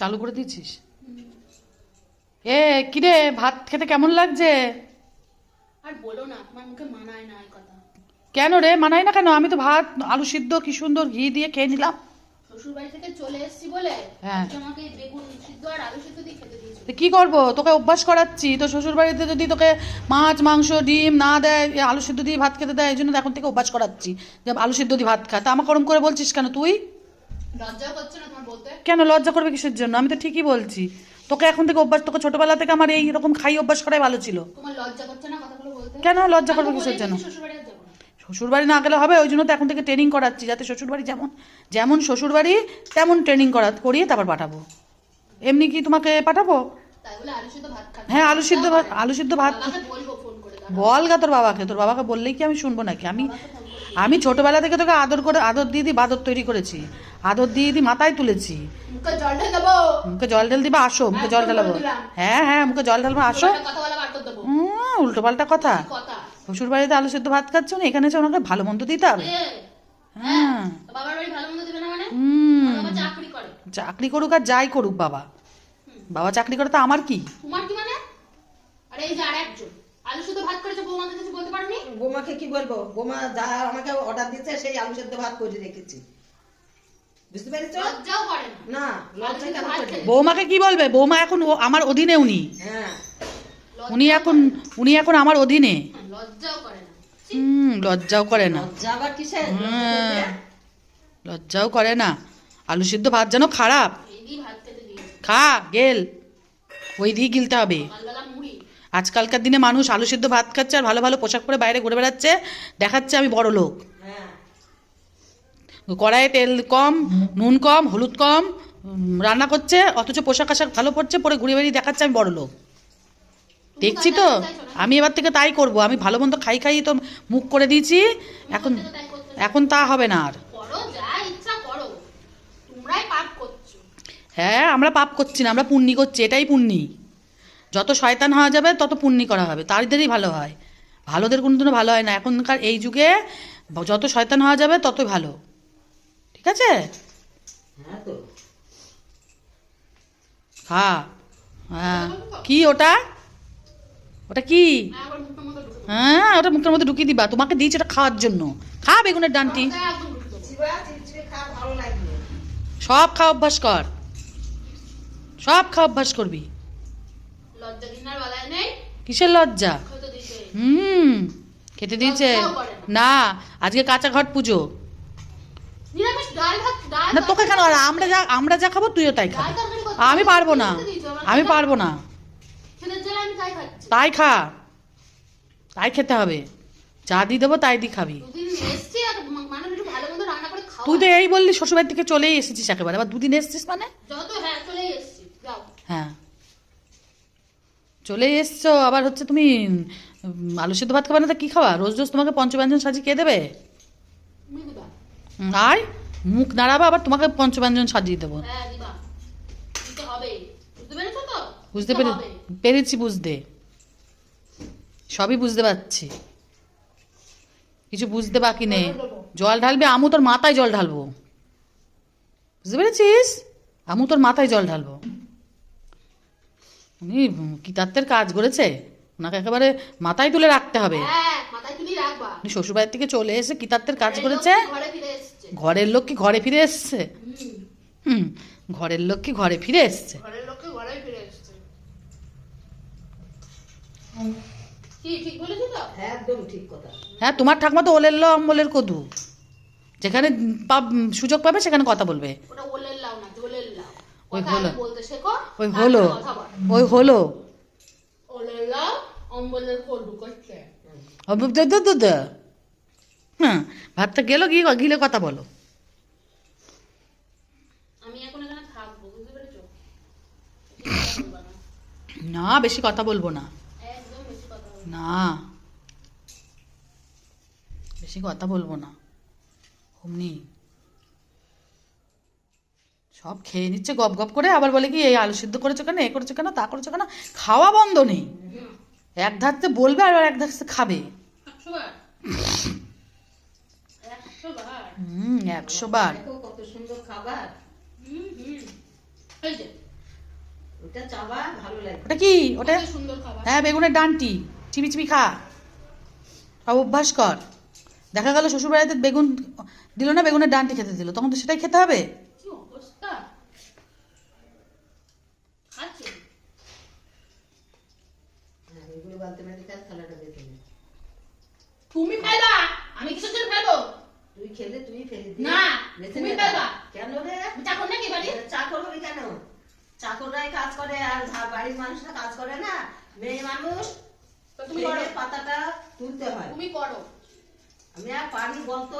চালু করে দিয়েছিস? এ কিরে ভাত খেতে কেমন লাগছে? আর বলো না মুখে মানায় না কথা। কেন রে মানায় না কেন? আমি তো ভাত আলু সিদ্ধ কি সুন্দর ঘি দিয়ে খেয়ে নিলাম। শ্বশুর বাড়ি থেকে চলে এসেছি বলে হ্যাঁ। আজকে বেগুন সিদ্ধ আর আলু সিদ্ধ দিয়ে খেতে দিয়েছ। কি করব? তোকে অভ্যাস করাচ্ছি। তো শ্বশুর বাড়িতে যদি তোকে মাছ মাংস ডিম না দেয় আলু সিদ্ধ দিয়ে ভাত খেতে দেয় এই জন্য এখন থেকে অভ্যাস করাচ্ছি যে আলু সিদ্ধ দিয়ে ভাত খা। তা আমার গরম করে বলছিস কেন তুই? কেন লজ্জা করবে কিসের জন্য? আমি তো ঠিকই বলছি। তোকে এখন থেকে অভ্যাস তোকে ছোটবেলা থেকে আমার এই রকম খাই অভ্যাস করাই ভালো ছিল। কেন লজ্জা করবে কিসের জন্য? দিয়েছি শ্বশুর বাড়ি না। গেলে হবে ওই জন্য তো এখন থেকে ট্রেনিং করাচ্ছি যাতে শ্বশুর বাড়ি যেমন যেমন শ্বশুর বাড়ি তেমন ট্রেনিং করা করিয়ে তারপর পাঠাবো। এমনি কি তোমাকে পাঠাবো? হ্যাঁ আলু সিদ্ধ ভাত আলু সিদ্ধ ভাত বল গা তোর বাবাকে তোর বাবাকে বললেই কি আমি শুনব নাকি? আমি আমি ছোটবেলা থেকে তোকে আদর করে আদর দিয়ে দিই বাদর তৈরি করেছি। আদর দিয়ে দিই মাথায় তুলেছি। মুখে জল ঢেলে দেবো? আসো মুখে জল ঢালাবো। হ্যাঁ হ্যাঁ মুখে জল ঢালবো। আসো। উল্টো পাল্টা কথা। শ্বশুর বাড়িতে আলু সেদ্ধ ভাত খাচ্ছ না? এখানে এসে ওনাকে ভালো মন্দ দিতে হবে? হ্যাঁ। দেবে না মানে? চাকরি করুক আর যাই করুক বাবা। বাবা চাকরি করে তো আমার কি? তোমার কি মানে? আরে এই যে আর একজন আলু শুধু ভাত করেছে বৌমাকে কিছু বলতে পারোনি? বোমাকে কি বলব? বোমা যা আমাকে অর্ডার দিচ্ছে সেই আলু সেদ্ধ ভাত করে রেখেছি। বুঝতে পেরেছ? লজ্জাও করে না। না লজ্জা কেন। বৌমাকে কি বলবে? বৌমা এখন ও- আমার অধীনে উনি। হ্যাঁ। উনি এখন উনি এখন আমার অধীনে। হ্যাঁ, লজ্জাও করে না। হুম লজ্জাও করে না। লজ্জা আবার হ্যাঁ, লজ্জাও করে না। আলু সিদ্ধ ভাত যেন খারাপ। এই দিয়ে ভাত খেতে দিয়েছে খা গেল। ওই দিয়ে গিলতে হবে। আজকালকার দিনে মানুষ আলু সিদ্ধ ভাত খাচ্ছে আর ভালো ভালো পোশাক পরে বাইরে ঘুরে বেড়াচ্ছে। দেখাচ্ছে আমি বড় লোক। কড়াইয়ে তেল কম নুন কম হলুদ কম রান্না করছে অথচ পোশাক আশাক ভালো পড়ছে পরে ঘুরে বেরিয়ে দেখাচ্ছে আমি বড় লোক। দেখছি তো? আমি এবার থেকে তাই করব। আমি ভালো মন্দ খাই খাই তো মুখ করে দিয়েছি। এখন এখন তা হবে না আর। হ্যাঁ আমরা পাপ করছি না আমরা পুণ্যি করছি এটাই পুণ্যি। যত শয়তান হওয়া যাবে তত পুণ্যি করা হবে তাদেরই ভালো হয় ভালোদের কোনোদিনও ভালো হয় না এখনকার এই যুগে যত শয়তান হওয়া যাবে ততই ভালো ঠিক আছে হ্যাঁ হ্যাঁ হ্যাঁ কি ওটা ওটা কি হ্যাঁ, হ্যাঁ ওটা মুখের মধ্যে ঢুকিয়ে দিবা তোমাকে দিয়েছি ওটা খাওয়ার জন্য খা বেগুনের ডানটি সব খাওয়া অভ্যাস কর সব খাওয়া অভ্যাস করবি লজ্জা দিনার বেলায় নেই কিসের লজ্জা? হুম খেতে দিয়েছে। না। আজকে কাঁচা ঘট পুজো। না তোকে কেন আমরা যা আমরা যা খাব তুইও তাই করতে আমি পারব না। আমি পারব না। তাই খা। তাই খেতে হবে। যা দিয়ে দেবো তাই দিয়ে খাবি। তুই তো এই বললি শ্বশুরবাড়ি থেকে চলেই এসেছিস একেবারে। আবার দুদিন এসেছিস মানে? হ্যাঁ চলেই এসছি যাও হ্যাঁ চলে এসছো আবার হচ্ছে তুমি আলু সিদ্ধ ভাত খাবে না তা কী খাওয়া রোজ রোজ তোমাকে পঞ্চব্যঞ্জন সাজিয়ে কে দেবে? আর? মুখ নাড়াবা আবার তোমাকে পঞ্চব্যঞ্জন সাজিয়ে দেবো। হ্যাঁ বুঝতে পেরে পেরেছি বুঝতে। সবই বুঝতে পারছি। কিছু বুঝতে বাকি নেই। জল ঢালবে আমু তোর মাথায় জল ঢালবো। বুঝতে পেরেছিস? আমু তোর মাথায় জল ঢালবো। উনি কিতাত্তের কাজ করেছে? ওনাকে একেবারে মাথায় তুলে রাখতে হবে। হ্যাঁ মাথায় তুলি রাখবা। উনি শ্বশুরবাড়ির থেকে চলে এসে কিতাত্তের কাজ করেছে? ঘরের লোক কি ঘরে ফিরে এসছে? হুম, হুম ঘরের লোক কি ঘরে ফিরে এসছে? ঘরের লোককে ঘরে ফিরে এসছে। কি ঠিক বলেছি তো? একদম ঠিক কথা। হ্যাঁ তোমার ঠাকমা তো ওলের ল অম্বলের কদু। যেখানে পাব সুযোগ পাবে সেখানে কথা বলবে ওটা ওলের লাউ না জলের লাউ ওই হলো। ওই হলো। ওই হলো। হ্যাঁ ভাতটা গেল গিয়ে গিলে কথা বলো না। না বেশি কথা বলব না একদম বেশি কথা বলবা না। না বেশি কথা বলব না অমনি সব খেয়ে নিচ্ছে গপ গপ করে আবার বলে কি এই আলু সিদ্ধ করেছ কেন? এ করেছ কেন? তা করেছ কেন? খাওয়া বন্ধ নেই। এক ধারতে বলবে আর এক ধারতে খাবে। একশো বার হুম একশো বার। কত সুন্দর খাবার। ওটা কি? ওটা হ্যাঁ বেগুনের ডানটি। খা। আর অভ্যাস কর। দেখা গেল শ্বশুরবাড়িতে বেগুন দিল না বেগুনের ডানটি খেতে দিল। তখন তো সেটাই খেতে হবে কি অবস্থা খাচ্ছে বালতি মাটি থালাটা দেখে নে। তুমি ফেলবা আমি কিসের জন্য ফেলব। তুই খেলে তুই ফেলে দে না, তুমি ফেলবা। কেন রে? আমি চাকর নাকি বাড়ি? চাকর হবি কেন? চাকররাই কাজ করে আর বাড়ির মানুষরা কাজ করে না মেয়ে মানুষ তো তুমি পাতাটা তুলতে হয়। তুমি করো আমি আর পারি বলতো?